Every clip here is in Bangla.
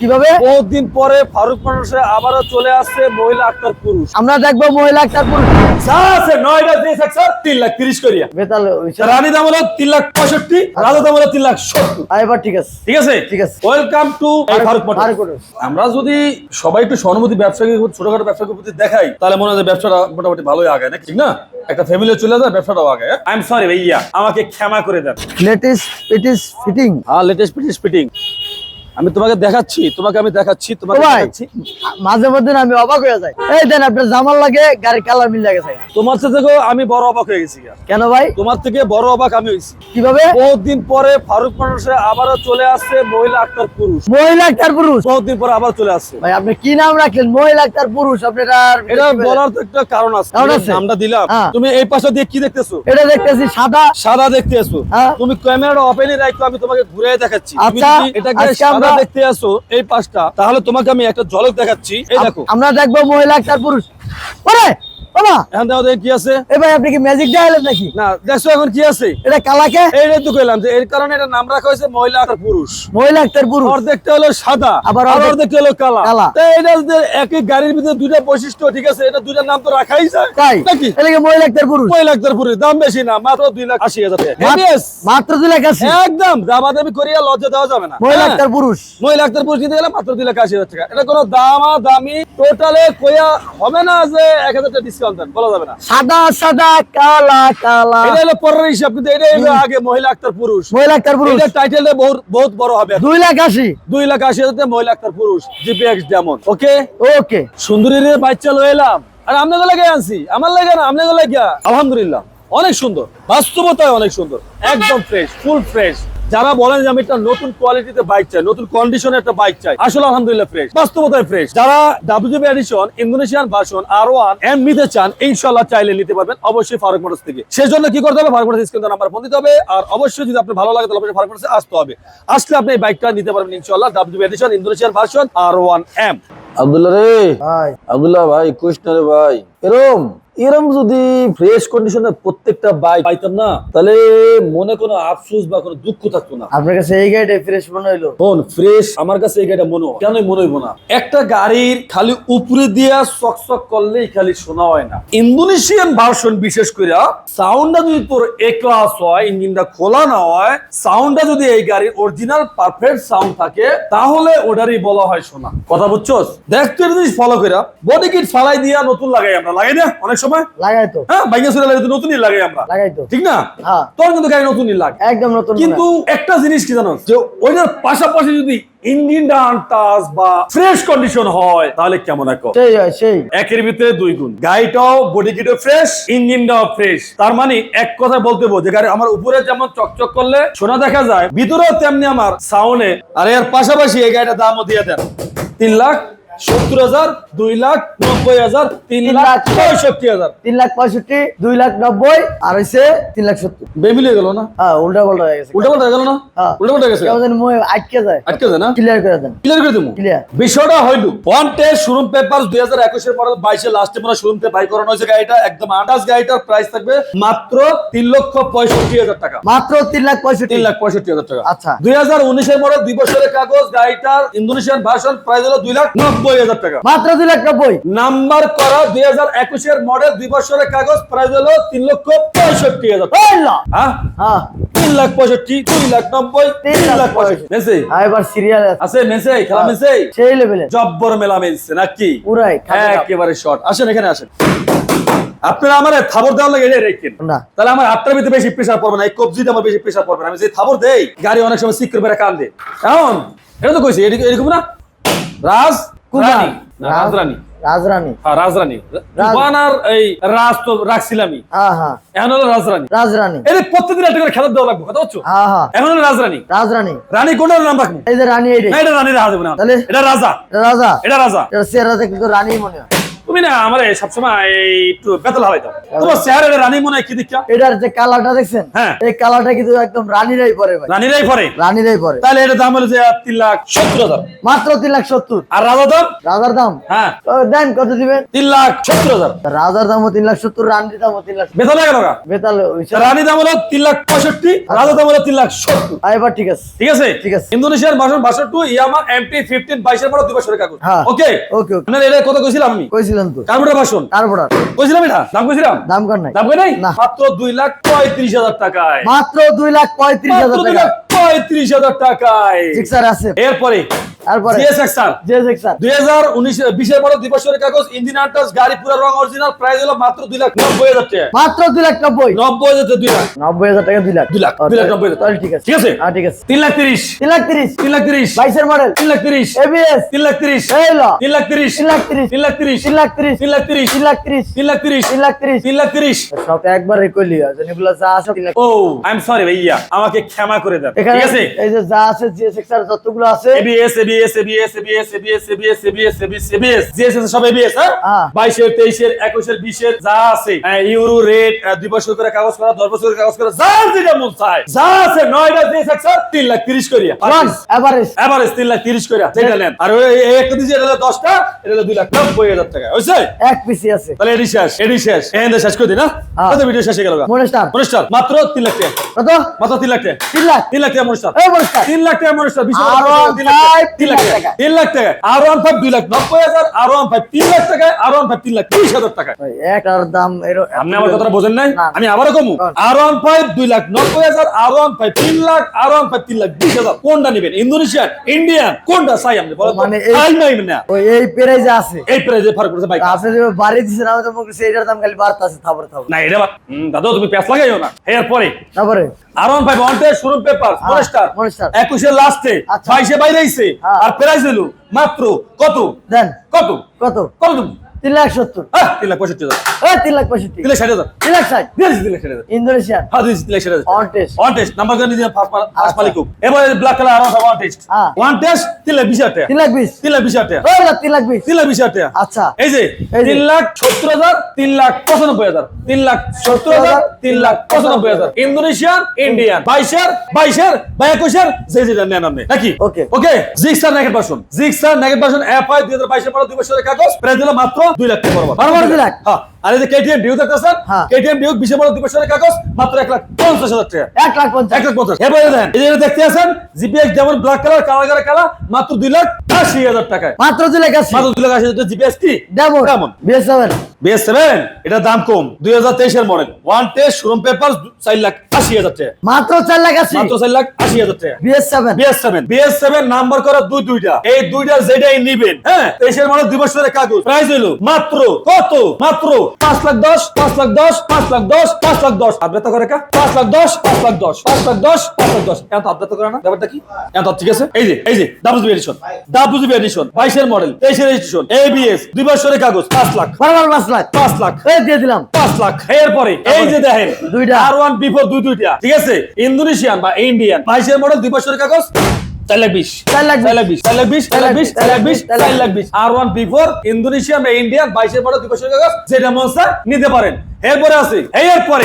কীভাবে? বহুদিন পরে ফারুক মানুষে আবারও চলে আসছে মহিলা আক্তার পুরুষ। আমরা দেখব মহিলা একটা পুরুষ। আছে নয়টা দিয়ে থাকছে তিন লাখ তিরিশ করিয়া। বেতাল রানী দাম হলো তিন লাখ পঁয়ষট্টি রাজা দাম হলো তিন লাখ সত্তর। এবার ঠিক আছে। ঠিক আছে? ঠিক আছে। Welcome to Faruk. আমরা যদি সবাই একটু সহানুভূতি ব্যবসাকে ছোটখাটো ব্যবসাকে প্রতি দেখাই তাহলে মনে হয় ব্যবসাটা মোটামুটি ভালোই আগে না ঠিক না? একটা ফ্যামিলি চলে যায় ব্যবসাটাও আগে আই এম সরি ভাইয়া আমাকে ক্ষমা করে দেন। লেটেস্ট ইট ইজ ফিটিং হ্যাঁ লেটেস্ট ফিটিস ফিটিং আমি তোমাকে দেখাচ্ছি তোমাকে আমি দেখাচ্ছি তোমাকে ভাই দেখাচ্ছি। মাঝে মধ্যে আমি অবাক হয়ে যাই। এই দেন আপনার জামার লাগে গাড়ির কালার মিল গেছে তোমার থেকে আমি বড় অবাক হয়ে গেছি কেন ভাই? তোমার থেকে বড় অবাক আমি হয়েছি। কীভাবে? বহুদিন পরে ফারুক মানুষে আবারও চলে আসছে মহিলা আক্তার পুরুষ। মহিলা একটার পুরুষ? বহুদিন পরে আবার চলে আসছে। ভাই আপনি কি নাম রাখলেন? মহিলা একটার পুরুষ আপনি এটার এটা বলার তো একটা কারণ আছে? নামটা দিলাম। হ্যাঁ। তুমি এই পাশে দিয়ে কি দেখতেছো? এটা দেখতেছি সাদা। সাদা দেখতেছো হ্যাঁ। তুমি ক্যামেরাটা ওপেনই রাখো আমি তোমাকে ঘুরে দেখাচ্ছি। আচ্ছা, যদি আমরা- দেখতে আসো এই পাশটা তাহলে তোমাকে আমি একটা ঝলক দেখাচ্ছি। এই দেখো। আমরা দেখব মহিলা একটা পুরুষ। ওরে! বাবা! এখন দেখো কি আছে। এ ভাই আপনি কি ম্যাজিক দেখালেন নাকি? না দেখছ এখন কি আছে? এটা কালাকে এইটাই তো কইলাম যে এর কারণে এটা নাম রাখা হয়েছে মহিলা আর পুরুষ। মহিলা একটার পুরুষ। অর্ধেকটা হলো সাদা আবার আবার অর্ধেকটা হলো কালা। কালা। তো এটা একই গাড়ির ভিতরে দুইটা বৈশিষ্ট্য ঠিক আছে? এটা দুইটা নাম তো রাখাই যায়। তাই? নাকি? এটা কি মহিলা একটার পুরুষ? মহিলা আক্তার পুরুষ দাম বেশি না মাত্র দুই লাখ আশি হাজার টাকা। মাত্র দুই লাখ আশি। একদম দামাদামি করিয়া লজ্জা দেওয়া যাবে না। মহিলা হ্যাঁ। পুরুষ। মহিলা পুরুষ নিতে গেলে মাত্র দুই লাখ আশি হাজার টাকা। এটা কোনো দামা দামি টোটালে কইয়া হবে না যে এক হাজার টাকা ডিসকাউন্ট দেন বলা যাবে না। সাদা সাদা কালা কালা। এটা হলো পরের হিসাব কিন্তু এটা হলো আগে মহিলা আক্তার পুরুষ। মহিলা একটার পুরুষ। এটা টাইটেলটা বহুত বহুত বড় হবে। দুই লাখ আশি। দুই লাখ আশি হাজার মহিলা আক্তার পুরুষ জিপিএক্স যেমন ওকে ওকে সুন্দরী রে বাচ্চা লয়ে এলাম। আর আপনাকে লাগে আনছি। আমার লাগে না আপনাকে লাগে আলহামদুলিল্লাহ। অনেক সুন্দর। বাস্তবতায় অনেক সুন্দর। একদম ফ্রেশ ফুল ফ্রেশ যারা বলেন যে আমি একটা নতুন কোয়ালিটিতে বাইক চাই, নতুন কন্ডিশনে একটা বাইক চাই, আসলে আলহামদুলিল্লাহ ফ্রেশ বাস্তবতায় ফ্রেশ যারা WGB edition Indonesian version R one M নিতে চান ইনশাল্লাহ চাইলে নিতে পারবেন, অবশ্যই ফারুক মোটরস থেকে। সেজন্য কি করতে হবে? Faruk motors screen number phone দিতে হবে, আর অবশ্যই যদি আপনার ভালো লাগে, তাহলে অবশ্যই ফারুক মোটরসে আসতে হবে। আসলে আপনি এই বাইকটা নিতে পারবেন ইনশাল্লাহ WGB edition Indonesian version R one M Abdullah রে। আব্দুল্লাহ ভাই কৃষ্ণ রে ভাই। এরম এরম যদি ফ্রেশ কন্ডিশনে প্রত্যেকটা বাইক পাইতাম না তাহলে মনে কোনো আফসোস বা কোনো দুঃখ থাকতো না। আপনার কাছে এই গাড়িটা ফ্রেশ মনে হইল? ফোন ফ্রেশ আমার কাছে এই গাড়িটা মনে কেন মনে হইব না? একটা গাড়ির খালি উপরে দিয়া চকচক করলেই খালি শোনা হয় না। ইন্দোনেশিয়ান ভার্সন বিশেষ করে সাউন্ডটা যদি তোর এ ক্লাস হয় ইঞ্জিনটা খোলা না হয় সাউন্ডটা যদি এই গাড়ির অরিজিনাল পারফেক্ট সাউন্ড থাকে তাহলে ওটারই বলা হয় শোনা। কথা বুঝছস? দেখ তুই একটা জিনিস ফলো করে বডি কিট ফালাই দিয়া নতুন লাগাই আমরা। লাগাই না অনেক সময়। লাগাই তো। হ্যাঁ বাইকে চলে লাগে তো নতুনই লাগাই আমরা। লাগাই তো। ঠিক না? হ্যাঁ। তোর কিন্তু গাড়ি নতুনই লাগে। একদম নতুন কিন্তু একটা জিনিস কি জানো? যে ওইটার পাশাপাশি যদি ইঞ্জিনটা আনটাস বা ফ্রেশ কন্ডিশন হয় তাহলে কেমন এক সেই সেই। একের ভিতরে দুই গুণ। গাড়িটাও বডি কিটও ফ্রেশ ইঞ্জিনটাও ফ্রেশ তার মানে এক কথা বলতে বল যে গাড়ি আমার উপরে যেমন চকচক করলে শোনা দেখা যায় ভিতরেও তেমনি আমার সাউন্ডে আর এর পাশাপাশি এই গাড়িটার দামও দিয়ে দেন। তিন লাখ সত্তর হাজার দুই লাখ নব্বই হাজার তিন লাখ পঁয়ষট্টি হাজার। তিন লাখ পঁয়ষট্টি দুই লাখ নব্বই আর হইছে তিন লাখ সত্তর। বেমিলে গেল না? হ্যাঁ উল্টা পাল্টা হয়ে গেছে। উল্টা পাল্টা গেল না? হ্যাঁ। উল্টা পাল্টা গেছে? কেমন আটকে যায়। আটকে যায় না? ক্লিয়ার করে দেন। ক্লিয়ার করে দেবো ক্লিয়ার বিষয়টা হইল ওয়ান টেস্ট শোরুম পেপার দুই হাজার একুশের মডেল বাইশে লাস্টে মনে শোরুম থেকে বাই করানো হয়েছে গাড়িটা। একদম আটাশ গাড়িটার প্রাইস থাকবে মাত্র তিন লক্ষ পঁয়ষট্টি হাজার টাকা। মাত্র তিন লাখ পঁয়ষট্টি। তিন লাখ পঁয়ষট্টি হাজার টাকা। আচ্ছা। দুই হাজার উনিশের মডেল দুই বছরের কাগজ গাড়িটার ইন্দোনেশিয়ান ভার্সন প্রাইস হলো দুই লাখ নব্বই হাজার টাকা। মাত্র দুই লাখ নব্বই। নাম্বার করা দুই হাজার একুশের মডেল দুই বছরের কাগজ প্রাইস হলো তিন লক্ষ পঁয়ষট্টি হাজার। হ্যাঁ? হ্যাঁ। তিন লাখ পঁয়ষট্টি দুই লাখ নব্বই তিন লাখ পঁয়ষট্টি। মেসে? হ্যাঁ, এবার সিরিয়াল আছে। মেসে? খেলা হ্যাঁ। মেসে? সেই লেভেলে জব্বর মেলা মিলছে নাকি? পুরাই একেবারে শর্ট আসেন এখানে আসেন। আপনারা আমার থাবর দেওয়ার লাগে এটা রেখেন। না। তাহলে আমার হাতটার ভিতরে বেশি প্রেশার পড়বে না এই কবজিতে আমার বেশি প্রেশার পড়বে না। আমি যে থাবর দেই গাড়ি অনেক সময় সিক করে কান্দে। এমন এটা তো কইছি এরকম না। রাজ রাজরানী। রাজরানী। হ্যাঁ রাজরানী। তুফান আর এই রাজ তো রাখছিলামই হ্যাঁ হ্যাঁ। এখন হলো রাজরানী। রাজরানী। এর প্রত্যেকদিন একটা করে খেলা দেওয়া লাগবে কথা হচ্ছে হ্যাঁ এখন হলো রাজরানী। রাজরানী। রানী কোনটার নাম রাখব? এই যে রানী এইটাই এটা রানী রাজা না। তাহলে? এটা রাজা। এটা রাজা? এটা রাজা। এটা রানী মনে হয়। তুমি না আমার সবসময় একটু বেতল হারাই দাও তোমার রানী মনে হয় কি দীক্ষা এটার যে কালারটা দেখছেন হ্যাঁ। এই কালারটা কিন্তু একদম রানীরাই পরে ভাই। রানীরাই পরে? রানীরাই পরে। তাহলে এটার দাম হলো যে তিন লাখ সত্তর হাজার। মাত্র তিন লাখ সত্তর। আর রাজা দাম? রাজার দাম? হ্যাঁ। দেন কত দিবেন? তিন লাখ সত্তর হাজার। রাজার দামও তিন লাখ সত্তর রানীর দামও তিন লাখ বেতাল হইছে। রানী দাম হলো তিন লাখ পঁয়ষট্টি রাজা দাম হলো তিন লাখ সত্তর। এবার ঠিক আছে। ঠিক আছে? ঠিক আছে। ইন্দোনেশিয়ার ভাষণ ভাষণ টু ইয়ামা এমটি ফিফটিন বাইশের পর দুই বছরের কাগজ। হ্যাঁ। ওকে ওকে আপনার এটা কত কইছিলাম আমি? কইছিলেন তো। কার্বোটার তারপর আর কইছিলাম এটা? দাম কইছিলাম? দাম কর নাই? দাম কই নাই? না। মাত্র দুই লাখ পঁয়ত্রিশ হাজার টাকায়। মাত্র দুই লাখ পঁয়ত্রিশ মাত্র হাজার দুই টাকা লাখ পঁয়ত্রিশ হাজার টাকায়। ঠিক স্যার আছে। এরপরে তারপরে যে দেখ স্যার দুই হাজার উনিশ দুই বছরের কাগজ ইঞ্জিন আন্টাস গাড়ি পুরো রং অরিজিনাল প্রাইস হলো মাত্র দুই লাখ নব্বই হাজার টাকা মাত্র দুই লাখ নব্বই নব্বই হাজার টাকা লাখ নব্বই হাজার টাকা দুই লাখ দুই লাখ, ও, লাখ তাহলে- নব্বই হাজার। তাহলে ঠিক আছে ঠিক আছে হ্যাঁ ঠিক আছে তিন লাখ তিরিশ তিন লাখ তিরিশ তিন লাখ তিরিশ বাইশের মডেল তিন লাখ তিরিশ এবিএস তিন লাখ তিরিশ এই ল তিন লাখ তিরিশ তিন লাখ তিরিশ তিন লাখ তিরিশ তিন লাখ তিরিশ তিন লাখ তিরিশ তিন লাখ তিরিশ তিন লাখ তিরিশ তিন লাখ তিরিশ তিন লাখ তিরিশ সব একবারে কইলি আর এগুলো যা আছে তিন লাখ ও আই এম সরি ভাইয়া আমাকে ক্ষমা করে দেন ঠিক আছে এই যে যা আছে যতগুলো আছে ABS ABS ABS ABS ABS ABS ABS ABS ABS GSS সব এবিএস হ্যাঁ? হ্যাঁ। বাইশের তেইশের একুশের বিশের যা আছে। হ্যাঁ, ইউরো রেট দুই বছর করে কাগজ করা দশ বছর কাগজ করা যা যেটা মন চায় যা আছে নয়টা জিএসএক্স তিন লাখ তিরিশ করিয়া। এভারেজ এভারেজ তিন লাখ তিরিশ করিয়া যেটা নেন। আর একটা দিয়েছে এটা হলো দশটা এটা হলো দুই লাখ নব্বই হাজার টাকা বুঝছে এক পিসি আছে। তাহলে এডি শেষ এডি শেষ। করে না। কত ভিডিও শেষ হয়ে গেল মাত্র তিন লাখ টাকা। কত? মাত্র তিন লাখ টাকা। তিন লাখ। তিন লাখ টাকা মনিস্টার। তিন লাখ টাকা বিশ তিন লাখ টাকা, তিন লাখ টাকা। তিন লাখ টাকা আর ওয়ান ফাইভ দুই লাখ নব্বই হাজার আর ওয়ান ফাইভ তিন লাখ টাকা আর ওয়ান ফাইভ তিন লাখ তিরিশ হাজার টাকা। একটার দাম আপনি আমার কথাটা বোঝেন নাই? আমি আবারও কমু। আর ওয়ান ফাইভ দুই লাখ নব্বই হাজার আর ওয়ান ফাইভ তিন লাখ আর ওয়ান ফাইভ তিন লাখ বিশ হাজার। কোনটা নেবেন? ইন্দোনেশিয়ান ইন্ডিয়ান কোনটা? চাই আপনি মানে এই- প্রাইজে আছে। এই প্রাইজে ফারাক করেছে আপনি যে বাড়ি দিচ্ছেন আমি তো মনে করছি এটার দাম খালি বাড়তেছে থাপড়ে থাপড়ে। না এটা দাদু তুমি প্যাস লাগাইও না। এরপরে তারপরে? R one five one showroom paper হ্যাঁ, মনস্টার মনস্টার। একুশের লাস্টে আচ্ছা। বাইশে বাইরে আইছে হ্যাঁ। আর প্রাইস দিল মাত্র কত? দেন। কত? কত? কত তিন লাখ সত্তর হ্যাঁ তিন লাখ পঁয়ষট্টি হাজার তিন লাখ পঁয়ষট্টি তিন লাখ ষাট হাজার তিন লাখ ষাট দিয়ে দিচ্ছি তিন লাখ ষাট হাজার ইন্দোনেশিয়ান হ্যাঁ দিয়েছি তিন লাখ ষাট হাজার on test one test number করে দিয়ে ফার্স্ট আচ্ছা। মালিক এবার ব্ল্যাক কালার আরও ওয়ান টেস্ট হ্যাঁ। ওয়ান টেস্ট তিন লাখ বিশ হাজার তিন লাখ বিশ তিন লাখ বিশ হাজার তিন লাখ বিশ তিন লাখ বিশ হাজার আচ্ছা এই যে তিন লাখ সত্তর হাজার তিন লাখ পঁচানব্বই হাজার তিন লাখ সত্তর হাজার তিন লাখ পঁচানব্বই হাজার ইন্দোনেশিয়ান ইন্ডিয়ান বাইশের বাইশের বা একুশের যে যেটা নেন আপনি নাকি Okay. Okay Gixxer naked version Gixxer naked version F I দুই হাজার বাইশের পর দুই বছরের কাগজ প্রাইস দিল মাত্র দুই লাখ টাকা বরাবর। বরাবর দুই লাখ? হ্যাঁ। আর এই যে কেটিএম ডিউ দেখতেছেন। কেটিএম ডিউ দুই কাগজ মাত্র এক লাখ পঞ্চাশ হাজার টাকা। এক লাখ পঞ্চাশ। এক লাখ পঞ্চাশ। এবারে দেন এই যে দেখতে আছেন জিপিএক্স যেমন ব্ল্যাক কালার কালা কালার কালা মাত্র দুই লাখ আশি হাজার টাকায়। মাত্র দুই লাখ মাত্র জিপিএস কি? বিএস সেভেন এটার দাম কম। দুই হাজার তেইশের model one test showroom paper চার লাখ আশি হাজার টাকা। মাত্র চার লাখ আশি? মাত্র চার লাখ আশি হাজার টাকা। BS seven BS seven BS seven number করা দুই দুইটা। এই দুইটা যেটাই নিবেন হ্যাঁ তেইশের মডেল দুই বছরের কাগজ। প্রাইস মাত্র কত? মাত্র পাঁচ লাখ দশ পাঁচ লাখ দশ পাঁচ লাখ দশ পাঁচ লাখ দশ। করে কা? পাঁচ লাখ দশ পাঁচ লাখ দশ পাঁচ লাখ দশ পাঁচ লাখ দশ। এত করে না? ব্যাপারটা কি? এত ঠিক আছে? এই যে এই যে double GB edition double GB edition বাইশের মডেল তেইশের এডিশন এবিএস দুই বছরের কাগজ পাঁচ লাখ। লাখ। পাঁচ লাখ। এই দিয়ে দিলাম। পাঁচ লাখ। এই যে দেখেন দুইটা। আর ওয়ান বিফোর দুই দুইটা। ঠিক আছে? ইন্দোনেশিয়ান বা ইন্ডিয়ান। বাইশের মডেল দুই বছরের কাগজ পরে নিতে পারেন। এরপরে আছে এরপরে।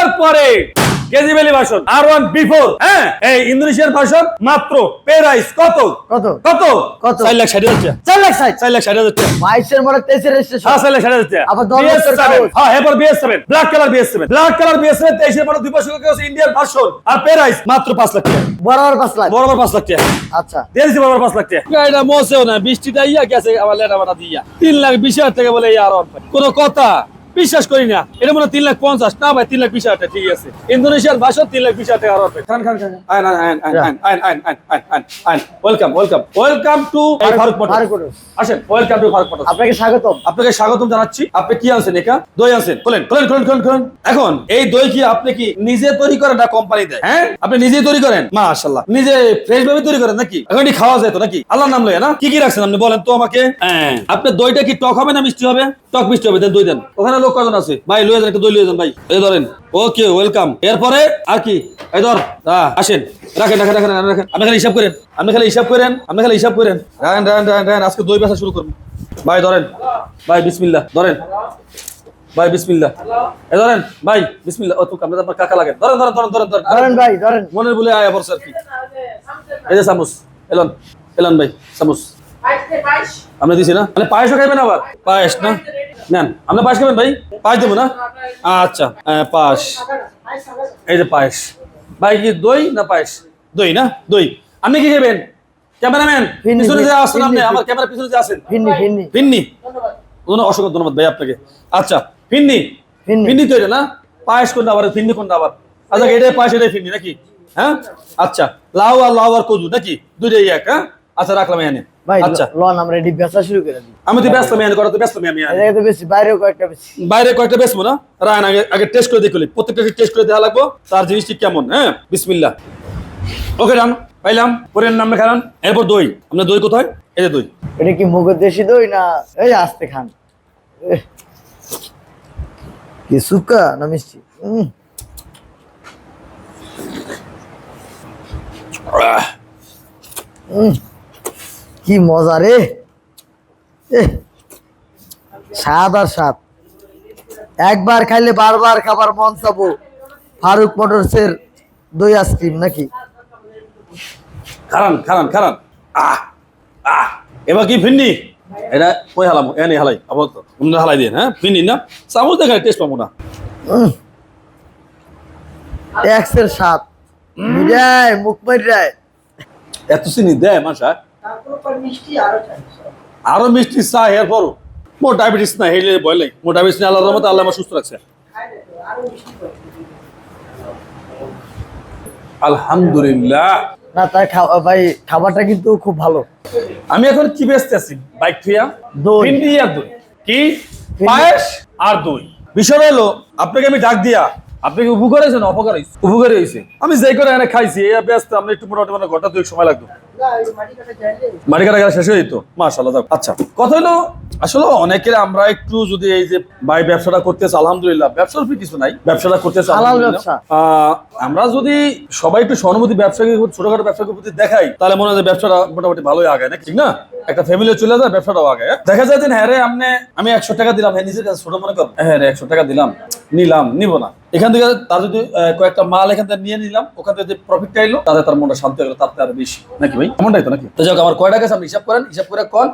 এরপরে। KG valley version R one before হ্যাঁ? এই ইন্দোনেশিয়ান ভার্সন মাত্র প্রাইস কত? কত? কত? কত? চার লাখ ষাট হাজার চার লাখ ষাট? চার লাখ ষাট হাজার বাইশের মডেল তেইশের রেজিস্ট্রেশন হ্যাঁ চার লাখ ষাট হাজার আবার দশ বছর হ্যাঁ এরপর BS seven black colour BS seven black colour BS seven তেইশের দুই বছর কাগজ ইন্ডিয়ান ভার্সন আর প্রাইস মাত্র পাঁচ লাখ টাকা। বরাবর পাঁচ লাখ। বরাবর পাঁচ লাখ টাকা। আচ্ছা। বরাবর পাঁচ লাখ টাকা। গাড়িটা মোছেও না বৃষ্টিটা ইয়া গেছে আমার লেটা বাটা দিয়া। তিন লাখ বিশ হাজার টাকা বলে আর কোনো কথা? বিশ্বাস করি না। এটা মনে হয় তিন লাখ পঞ্চাশ। না ভাই তিন লাখ বিশ হাজার ঠিক আছে। ইন্দোনেশিয়ার ভাষা তিন লাখ বিশ হাজার টাকা খান খান খান আইন আইন আইন আইন আইন আইন আইন আইন আইন আইন। আইন welcome welcome welcome to motor আসেন ওয়েলকাম টু মোটর আপনাকে স্বাগতম। আপনাকে স্বাগতম জানাচ্ছি। আপনি কি আনছেন একা? দই আনছেন। খোলেন খোলেন খোলেন খোলেন খোলেন। এখন এই দই কি আপনি কি নিজে তৈরি করেন না কোম্পানি দেয়? হ্যাঁ? আপনি নিজে তৈরি করেন? মাশাআল্লাহ। নিজে ফ্রেশ ভাবে তৈরি করেন নাকি? এখন খাওয়া যায় তো নাকি? আল্লাহর নাম লয়ে না? কি কি রাখছেন আপনি? বলেন তো আমাকে। হ্যাঁ। আপনার দইটা কি টক হবে না মিষ্টি হবে? টক মিষ্টি হবে দেন দই দেন। ওখানে লোক কজন আছে? ভাই লয়ে যান একটা দই লয়ে যান ভাই। এই ধরেন। Okay welcome. এরপরে আর কি? এই ধর আসেন। রাখেন রাখেন রাখেন রাখেন। আপনি খালি হিসাব করেন। আপনি খালি হিসাব করেন আপনি খালি হিসাব করেন। রাখেন রাখেন রাখেন রাখেন। আজকে দই বেচা শুরু করুন ভাই ধরেন। ভাই বিসমিল্লাহ ধরেন। ভাই বিসমিল্লাহ। এ ধরেন ভাই বিসমিল্লাহ। ও তো আপনার আপনার কাকা লাগে। ধরেন ধরেন ধরেন ধরেন ধরেন। ভাই ধরেন। মনের বলে আয়া বর্ষ আর কি। এই যে চামচ এলন এলন ভাই চামচ আপনি দিছি না? মানে পায়েসও খাইবেন আবার? পায়েস না? নেন আপনি পায়েস খাবেন ভাই? পায়েস দেবো না? আচ্ছা হ্যাঁ, পায়েস এই যে পায়েস। ভাই কি দই না পায়েস? দই না? দই। আপনি কি খাবেন? ক্যামেরাম্যান পিছনে যে আসেন আপনি আমার ক্যামেরা পিছনে যে আসেন। ধন্যবাদ। অসংখ্য ধন্যবাদ ভাই আপনাকে। আচ্ছা ফিন্নি ফিন্নি। ফিন্নি তো এটা না? পায়েস কোনটা আবার? ফিন্নি কোনটা আবার? আচ্ছা এটাই পায়েস এটাই ফিন্নি নাকি? হ্যাঁ? আচ্ছা লাউ আর লাউ আর নাকি? এক হ্যাঁ? আচ্ছা রাখলাম এখানে। ভাই আচ্ছা। লন আমরা এটি ব্যবসা শুরু করে দিই। আমি তো ব্যস্ত এখানে করা তো ব্যস্ত তো বেশি বাইরেও কয়েকটা বেশি বাইরে কয়েকটা বেসবো না? রায়ন আগে আগে টেস্ট করে দেখলি প্রত্যেকটা টেস্ট করে দেওয়া লাগবো তার জিনিসটি কেমন হ্যাঁ? বিসমিল্লাহ। ওকে রান পাইলাম। পরের নাম খান এরপর দই। আপনার দই কোথায়? এই যে দই। এটা কি মুগের দেশি দই না এই আস্তে খান। কি সুকা না মিষ্টি? কি মজা রে। স্বাদ আর স্বাদ। একবার খাইলে বারবার খাবার মন চাবো। ফারুক মোটরসের দই আইসক্রিম নাকি? খারান খারান খারান। আহ আহ এবার কি ফিন্নি এটা কই হালাম? এনে হালাই আপাতত। অন্য হালাই দিয়ে হ্যাঁ? ফিন্নি না? চামচ দেখায় টেস্ট পাবো না। ট্যাক্সের স্বাদ। মিরায় মুখ মারিয়ায় এত চিনি দেয় মাসা। আরও মিষ্টি চা এরপর মোর ডায়াবেটিস না হেলে ভয় লাগে। মোর ডায়াবেটিস না আল্লাহর রহমতে আল্লাহ আমার সুস্থ রাখছে। আলহামদুলিল্লাহ। না তাই ভাই খাবারটা কিন্তু খুব ভালো। আমি এখন কি ব্যস্ত আছি? বাইক থুইয়া দই। আর দই। কি? পায়েস আর দই। বিষয় হলো আপনাকে আমি ডাক দিয়া আপনি কি উপকার হয়েছে না অপকার হয়েছে? উপকারী হয়েছে। আমি যে করে এনে খাইছি এই ব্যস্ত আমরা একটু মোটামুটি মানে ঘণ্টা দুই সময় লাগতো। মাটি কাটা গেলে শেষ হয়ে যেত? মাশাল্লাহ আচ্ছা কথা হলো আসলে অনেকের আমরা একটু যদি এই যে ভাই ব্যবসাটা করতেছে আলহামদুলিল্লাহ ব্যবসার উপরে কিছু নাই ব্যবসাটা করতেছে আমরা যদি সবাই একটু সহানুভূতি ব্যবসাকে ছোটখাটো ব্যবসাকে প্রতি দেখাই তাহলে মনে হয় ব্যবসাটা মোটামুটি ভালোই আগে না ঠিক না? একটা ফ্যামিলি চলে যায় ব্যবসাটাও আগায় হ্যাঁ? দেখা যায় যে হ্যাঁ রে আপনি আমি একশো টাকা দিলাম হ্যাঁ নিজের কাছে ছোট মনে কর। হ্যাঁ রে একশো টাকা দিলাম নিলাম নিব না। এখান থেকে তার যদি কয়েকটা মাল এখান থেকে নিয়ে নিলাম ওখান থেকে যদি প্রফিটটা এলো তাহলে তার মনটা শান্ত হয়ে গেলো তার আরও বেশি। নাকি ভাই? এমনটাই তো নাকি? তো যাক আমার কয় টাকা আছে আপনি হিসাব করেন হিসাব করে কন।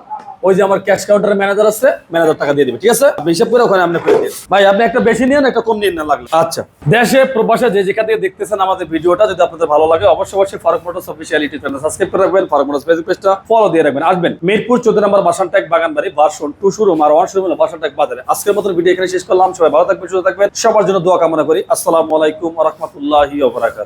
ওই যে আমার ক্যাশ কাউন্টারের ম্যানেজার আছে ম্যানেজার টাকা দিয়ে দিবে ঠিক আছে? আপনি হিসাব করে ওখানে আপনি করে দিন। ভাই আপনি একটা বেশি নিন একটা কম নিন না লাগল। আচ্ছা। দেশে প্রবাসে যে যেখান থেকে দেখতেছেন আমাদের ভিডিওটা যদি আপনাদের ভালো লাগে অবশ্যই অবশ্যই Faruk motors official YouTube channel subscribe করে রাখবেন ফারুক মোটরস ফেসবুক পেজটা ফলো দিয়ে রাখবেন। আসবেন মিরপুর চোদ্দ number Bashantek Baganbari version two showroom আর ওয়ান শোরুম হলো বাসানটেক বাজারে। আজকের মতো ভিডিও এখানে শেষ করলাম সবাই ভালো থাকবেন সুস্থ থাকবেন সবার জন্য দোয়া কামনা করি। আসসালামু আলাইকুম রহমতুল্লাহি